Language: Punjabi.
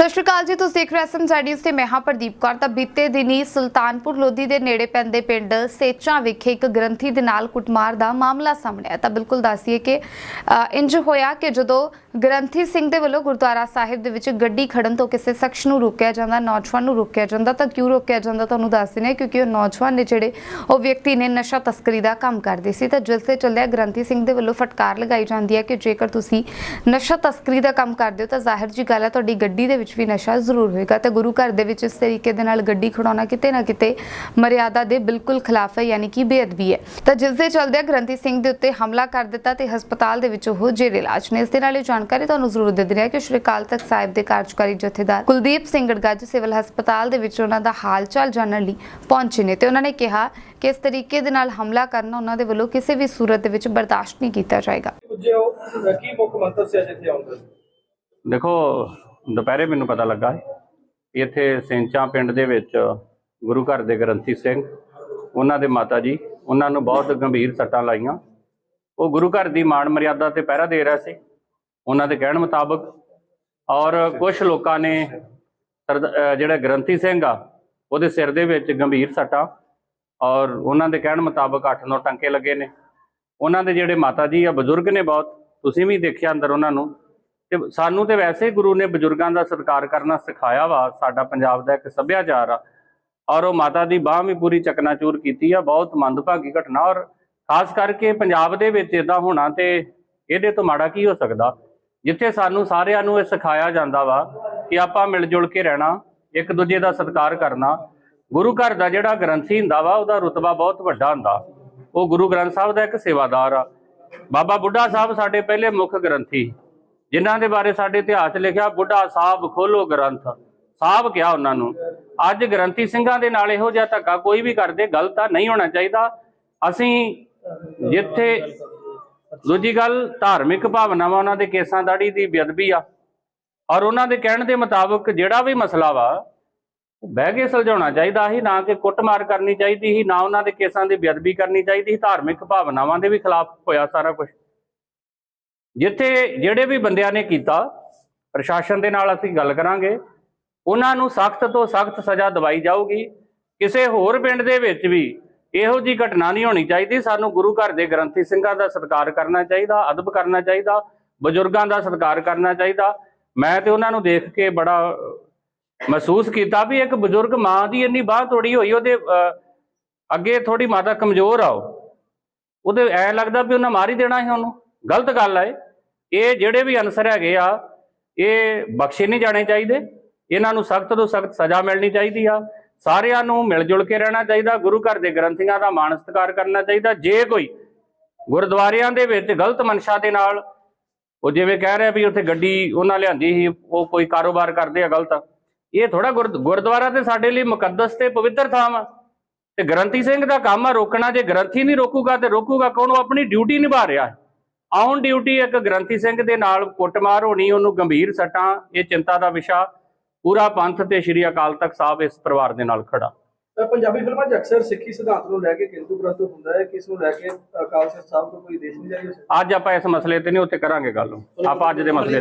ਸਤਿ ਸ਼੍ਰੀ ਅਕਾਲ ਜੀ ਤੁਸੀਂ ਦੇਖ ਰਹੇ ਹੋ ਐਸਐਮਜ਼ੈਡੀਜ਼ ਤੇ ਮੈਂ ਹਾਂ ਪ੍ਰਦੀਪ ਕੌਰ। ਤਾਂ ਬੀਤੇ ਦਿਨੀ ਸੁਲਤਾਨਪੁਰ ਲੋਧੀ ਦੇ ਨੇੜੇ ਪੈਂਦੇ ਪਿੰਡ ਸੇਚਾਂ ਵਿਖੇ ਇੱਕ ਗ੍ਰੰਥੀ ਦੇ ਨਾਲ ਕੁੱਟਮਾਰ ਦਾ ਮਾਮਲਾ ਸਾਹਮਣੇ ਆਇਆ। ਤਾਂ ਬਿਲਕੁਲ ਦੱਸੀਏ ਕਿ ਅ, ਇੰਜ ਹੋਇਆ ਕਿ ਜਦੋਂ ਗ੍ਰੰਥੀ ਸਿੰਘ ਦੇ ਵੱਲੋਂ ਗੁਰਦੁਆਰਾ ਸਾਹਿਬ ਦੇ ਵਿੱਚ ਗੱਡੀ ਖੜਨ ਤੋਂ ਕਿਸੇ ਸ਼ਖਸ ਨੂੰ ਰੋਕਿਆ ਜਾਂਦਾ, ਨੌਜਵਾਨ ਨੂੰ ਰੋਕਿਆ ਜਾਂਦਾ। ਤਾਂ ਕਿਉਂ ਰੋਕਿਆ ਜਾਂਦਾ ਤੁਹਾਨੂੰ ਦੱਸ ਦਿੰਦੇ ਕਿਉਂਕਿ ਉਹ ਨੌਜਵਾਨ ਨੇ ਜਿਹੜੇ, ਉਹ ਵਿਅਕਤੀ ਨੇ ਨਸ਼ਾ ਤਸਕਰੀ ਦਾ ਕੰਮ ਕਰਦੇ ਸੀ। ਤਾਂ ਜਿਸ ਤੇ ਚੱਲਿਆ ਗ੍ਰੰਥੀ ਸਿੰਘ ਦੇ ਵੱਲੋਂ ਫਟਕਾਰ ਲਗਾਈ ਜਾਂਦੀ ਹੈ ਕਿ ਜੇਕਰ ਤੁਸੀਂ ਨਸ਼ਾ ਤਸਕਰੀ ਦਾ ਕੰਮ ਕਰਦੇ ਹੋ ਤਾਂ ਜ਼ਾਹਿਰ ਜੀ ਗੱਲ ਹੈ, ਤੁਹਾਡੀ ਗੱਡੀ ਦੇ ਵਿੱਚ ਵੀ ਨਸ਼ਾ ਜ਼ਰੂਰ ਹੋਏਗਾ। ਤੇ ਗੁਰੂ ਘਰ ਦੇ ਵਿੱਚ ਇਸ ਤਰੀਕੇ ਦੇ ਨਾਲ ਗੱਡੀ ਖੜਾਉਣਾ ਕਿਤੇ ਨਾ ਕਿਤੇ ਮਰਿਆਦਾ ਦੇ ਬਿਲਕੁਲ ਖਿਲਾਫ ਹੈ, ਯਾਨੀ ਕਿ ਬੇਅਦਬੀ ਹੈ। ਤਾਂ ਜਿਸ ਦੇ ਚੱਲਦਿਆਂ ਗ੍ਰੰਥੀ ਸਿੰਘ ਦੇ ਉੱਤੇ ਹਮਲਾ ਕਰ ਦਿੱਤਾ ਤੇ ਹਸਪਤਾਲ ਦੇ ਵਿੱਚ ਉਹ ਜੇਰੇ ਇਲਾਜ ਨੇ। ਇਸ ਦੇ ਨਾਲ ਇਹ ਜਾਣਕਾਰੀ ਤੁਹਾਨੂੰ ਜ਼ਰੂਰ ਦੇ ਦਿੰਦੇ ਹਾਂ ਕਿ ਸ਼੍ਰੀ ਅਕਾਲ ਤਖਤ ਸਾਹਿਬ ਦੇ ਕਾਰਜਕਾਰੀ ਜਥੇਦਾਰ ਕੁਲਦੀਪ ਸਿੰਘ ਗੜਗੱਜ ਸਿਵਲ ਹਸਪਤਾਲ ਦੇ ਵਿੱਚ ਉਹਨਾਂ ਦਾ ਹਾਲ ਚਾਲ ਜਾਣਨ ਲਈ ਪਹੁੰਚੇ ਨੇ ਤੇ ਉਹਨਾਂ ਨੇ ਕਿਹਾ ਕਿ ਇਸ ਤਰੀਕੇ ਦੇ ਨਾਲ ਹਮਲਾ ਕਰਨਾ ਉਹਨਾਂ ਦੇ ਵੱਲੋਂ ਕਿਸੇ ਵੀ ਸੂਰਤ ਦੇ ਵਿੱਚ ਬਰਦਾਸ਼ਤ ਨਹੀਂ ਕੀਤਾ ਜਾਏਗਾ। ਪੁੱਜੇ ਹੋ ਕੀ ਮੁੱਖ ਮੰਤਰ ਸੀ ਅੱਜ ਇੱਥੇ ਆਉਂਦੇ ਦੇਖੋ ਦੁਪਹਿਰੇ ਮੈਨੂੰ ਪਤਾ ਲੱਗਾ ਇੱਥੇ ਸਿੰਚਾਂ ਪਿੰਡ ਦੇ ਵਿੱਚ ਗੁਰੂ ਘਰ ਦੇ ਗ੍ਰੰਥੀ ਸਿੰਘ ਉਹਨਾਂ ਦੇ ਮਾਤਾ ਜੀ ਉਹਨਾਂ ਨੂੰ ਬਹੁਤ ਗੰਭੀਰ ਸੱਟਾਂ ਲਾਈਆਂ। ਉਹ ਗੁਰੂ ਘਰ ਦੀ ਮਾਣ ਮਰਿਆਦਾ ਤੇ ਪਹਿਰਾ ਦੇ ਰਿਹਾ ਸੀ। ਉਹਨਾਂ ਦੇ ਕਹਿਣ ਮੁਤਾਬਕ ਔਰ ਕੁਝ ਲੋਕਾਂ ਨੇ ਸਰਦ- ਜਿਹੜਾ ਗ੍ਰੰਥੀ ਸਿੰਘ ਆ, ਉਹਦੇ ਸਿਰ ਦੇ ਵਿੱਚ ਗੰਭੀਰ ਸੱਟਾਂ ਔਰ ਉਹਨਾਂ ਦੇ ਕਹਿਣ ਮੁਤਾਬਕ 8-9 ਟੰਕੇ ਲੱਗੇ ਨੇ। ਉਹਨਾਂ ਦੇ ਜਿਹੜੇ ਮਾਤਾ ਜੀ ਆ, ਬਜ਼ੁਰਗ ਨੇ ਬਹੁਤ, ਤੁਸੀਂ ਵੀ ਦੇਖਿਆ ਅੰਦਰ ਉਹਨਾਂ ਨੂੰ। ਤੇ ਸਾਨੂੰ ਤੇ ਵੈਸੇ ਗੁਰੂ ਨੇ ਬਜ਼ੁਰਗਾਂ ਦਾ ਸਤਿਕਾਰ ਕਰਨਾ ਸਿਖਾਇਆ ਵਾ, ਸਾਡਾ ਪੰਜਾਬ ਦਾ ਇੱਕ ਸੱਭਿਆਚਾਰ ਆ। ਔਰ ਉਹ ਮਾਤਾ ਦੀ ਬਾਹ ਵੀ ਪੂਰੀ ਚਕਨਾਚੂਰ ਕੀਤੀ ਆ, ਬਹੁਤ ਮੰਦਭਾਗੀ ਘਟਨਾ ਔਰ ਖਾਸ ਕਰਕੇ ਪੰਜਾਬ ਦੇ ਵਿੱਚ ਇਦਾਂ ਹੋਣਾ ਤੇ ਇਹਦੇ ਤੋਂ ਮਾੜਾ ਕੀ ਹੋ ਸਕਦਾ? ਜਿੱਥੇ ਸਾਨੂੰ ਸਾਰਿਆਂ ਨੂੰ ਇਹ ਸਿਖਾਇਆ ਜਾਂਦਾ ਵਾ ਕਿ ਆਪਾਂ ਮਿਲ ਜੁਲ ਕੇ ਰਹਿਣਾ, ਇੱਕ ਦੂਜੇ ਦਾ ਸਤਿਕਾਰ ਕਰਨਾ। ਗੁਰੂ ਘਰ ਦਾ ਜਿਹੜਾ ਗ੍ਰੰਥੀ ਹੁੰਦਾ ਵਾ, ਉਹਦਾ ਰੁਤਬਾ ਬਹੁਤ ਵੱਡਾ ਹੁੰਦਾ। ਉਹ ਗੁਰੂ ਗ੍ਰੰਥ ਸਾਹਿਬ ਦਾ ਇੱਕ ਸੇਵਾਦਾਰ ਆ। ਬਾਬਾ ਬੁੱਢਾ ਸਾਹਿਬ ਸਾਡੇ ਪਹਿਲੇ ਮੁੱਖ ਗ੍ਰੰਥੀ। ਜਿਨ੍ਹਾਂ ਦੇ ਬਾਰੇ ਸਾਡੇ ਇਤਿਹਾਸ 'ਚ ਲਿਖਿਆ, ਬੁੱਢਾ ਸਾਹਿਬ ਖੋਲੋ ਗ੍ਰੰਥ। ਸਾਹਿਬ ਕਿਹਾ ਉਹਨਾਂ ਨੂੰ, ਅੱਜ ਗ੍ਰੰਥੀ ਸਿੰਘਾਂ ਦੇ ਨਾਲ ਇਹੋ ਜਿਹਾ ਧੱਕਾ ਕੋਈ ਵੀ ਕਰਦੇ, ਗਲਤ ਆ ਨਹੀਂ ਹੋਣਾ ਚਾਹੀਦਾ। ਅਸੀਂ ਜਿੱਥੇ ਦੂਜੀ ਗੱਲ, ਧਾਰਮਿਕ ਭਾਵਨਾਵਾਂ ਉਹਨਾਂ ਦੇ ਕੇਸਾਂ ਦਾੜੀ ਦੀ ਬੇਅਦਬੀ ਆ। ਔਰ ਉਹਨਾਂ ਦੇ ਕਹਿਣ ਦੇ ਮੁਤਾਬਕ ਜਿਹੜਾ ਵੀ ਮਸਲਾ ਵਾ ਬਹਿ ਕੇ ਸੁਲਝਾਉਣਾ ਚਾਹੀਦਾ ਸੀ, ਨਾ ਕਿ ਕੁੱਟਮਾਰ ਕਰਨੀ ਚਾਹੀਦੀ ਸੀ, ਨਾ ਉਹਨਾਂ ਦੇ ਕੇਸਾਂ ਦੀ ਬੇਅਦਬੀ ਕਰਨੀ ਚਾਹੀਦੀ ਸੀ। ਧਾਰਮਿਕ ਭਾਵਨਾਵਾਂ ਦੇ ਵੀ ਖਿਲਾਫ ਹੋਇਆ ਸਾਰਾ ਕੁਝ ਜਿੱਥੇ ਜਿਹੜੇ ਵੀ ਬੰਦਿਆਂ ਨੇ ਕੀਤਾ, ਪ੍ਰਸ਼ਾਸਨ ਦੇ ਨਾਲ ਅਸੀਂ ਗੱਲ ਕਰਾਂਗੇ। ਉਹਨਾਂ ਨੂੰ ਸਖਤ ਤੋਂ ਸਖਤ ਸਜ਼ਾ ਦਵਾਈ ਜਾਊਗੀ। ਕਿਸੇ ਹੋਰ ਪਿੰਡ ਦੇ ਵਿੱਚ ਵੀ ਇਹੋ ਜੀ ਘਟਨਾ ਨਹੀਂ ਹੋਣੀ ਚਾਹੀਦੀ। ਸਾਨੂੰ ਗੁਰੂ ਘਰ ਦੇ ਗ੍ਰੰਥੀ ਸਿੰਘਾਂ ਦਾ ਸਤਿਕਾਰ ਕਰਨਾ ਚਾਹੀਦਾ, ਅਦਬ ਕਰਨਾ ਚਾਹੀਦਾ, ਬਜ਼ੁਰਗਾਂ ਦਾ ਸਤਿਕਾਰ ਕਰਨਾ ਚਾਹੀਦਾ। ਮੈਂ ਤੇ ਉਹਨਾਂ ਨੂੰ ਦੇਖ ਕੇ ਬੜਾ ਮਹਿਸੂਸ ਕੀਤਾ ਵੀ ਇੱਕ ਬਜ਼ੁਰਗ ਮਾਂ ਦੀ ਇੰਨੀ ਬਾਹ ਤੋੜੀ ਹੋਈ, ਉਹਦੇ ਅੱਗੇ ਥੋੜੀ ਮਾਤਾ ਕਮਜ਼ੋਰ ਆਓ ਉਹਦੇ ਐ ਲੱਗਦਾ ਵੀ ਉਹਨਾਂ ਮਾਰ ਹੀ ਦੇਣਾ ਸੀ ਉਹਨੂੰ। ਗਲਤ ਗੱਲ ਹੈ ਇਹ ਜਿਹੜੇ ਵੀ ਅਨਸਰ ਹੈਗੇ ਆ, ਇਹ ਬਖਸ਼ੇ ਨਹੀਂ ਜਾਣੇ ਚਾਹੀਦੇ। ਇਹਨਾਂ ਨੂੰ ਸਖਤ ਤੋਂ ਸਖਤ ਸਜ਼ਾ ਮਿਲਣੀ ਚਾਹੀਦੀ ਆ। ਸਾਰਿਆਂ ਨੂੰ ਮਿਲ ਜੁਲ ਕੇ ਰਹਿਣਾ ਚਾਹੀਦਾ, ਗੁਰੂ ਘਰ ਦੇ ਗ੍ਰੰਥੀਆਂ ਦਾ ਮਾਣ ਸਤਿਕਾਰ ਕਰਨਾ ਚਾਹੀਦਾ। ਜੇ ਕੋਈ ਗੁਰਦੁਆਰਿਆਂ ਦੇ ਵਿੱਚ ਗਲਤ ਮਨਸ਼ਾ ਦੇ ਨਾਲ ਉਹ ਜਿਵੇਂ ਕਹਿ ਰਿਹਾ ਵੀ ਉੱਥੇ ਗੱਡੀ ਉਹਨਾਂ ਲਿਆਂਦੀ ਸੀ, ਉਹ ਕੋਈ ਕਾਰੋਬਾਰ ਕਰਦੇ ਆ ਗਲਤ, ਇਹ ਥੋੜਾ ਗੁਰਦੁਆਰਾ ਤੇ ਸਾਡੇ ਲਈ ਮੁਕੱਦਸ ਤੇ ਪਵਿੱਤਰ ਥਾਂ ਆ ਤੇ ਗ੍ਰੰਥੀ ਸਿੰਘ ਦਾ ਕੰਮ ਆ ਰੋਕਣਾ, ਜੇ ਗ੍ਰੰਥੀ ਨਹੀਂ ਰੋਕੂਗਾ ਤੇ ਰੋਕੂਗਾ ਕੌਣ? ਉਹ ਆਪਣੀ ਡਿਊਟੀ ਨਿਭਾ ਰਿਹਾ ਹੈ। ਆਨ ਡਿਊਟੀ ਇੱਕ ਗ੍ਰੰਥੀ ਸਿੰਘ ਦੇ ਨਾਲ ਕੁੱਟਮਾਰ ਹੋਣੀ, ਉਹਨੂੰ ਗੰਭੀਰ ਸੱਟਾਂ, ਇਹ ਚਿੰਤਾ ਦਾ ਵਿਸ਼ਾ। ਪੂਰਾ ਪੰਥ ਤੇ ਸ਼੍ਰੀ ਅਕਾਲ ਤਖਤ ਸਾਹਿਬ ਇਸ ਪਰਿਵਾਰ ਦੇ ਨਾਲ ਖੜਾ। ਪੰਜਾਬੀ ਫਿਲਮਾਂ 'ਚ ਅਕਸਰ ਸਿੱਖੀ ਸਿਧਾਂਤ ਨੂੰ ਲੈ ਕੇ ਕਿੰਤੂ ਪ੍ਰੰਤੂ ਹੁੰਦਾ ਹੈ। ਕਿਸ ਨੂੰ ਲੈ ਕੇ ਅਕਾਲ ਤਖਤ ਸਾਹਿਬ ਤੋਂ ਕੋਈ ਦੇਸ਼ ਨਹੀਂ ਜਾਈ ਅੱਜ ਆਪਾਂ ਇਸ ਮਸਲੇ ਤੇ ਨਹੀਂ ਉੱਤੇ ਕਰਾਂਗੇ ਗੱਲ। ਆਪਾਂ ਅੱਜ ਦੇ ਮਸਲੇ ਤੇ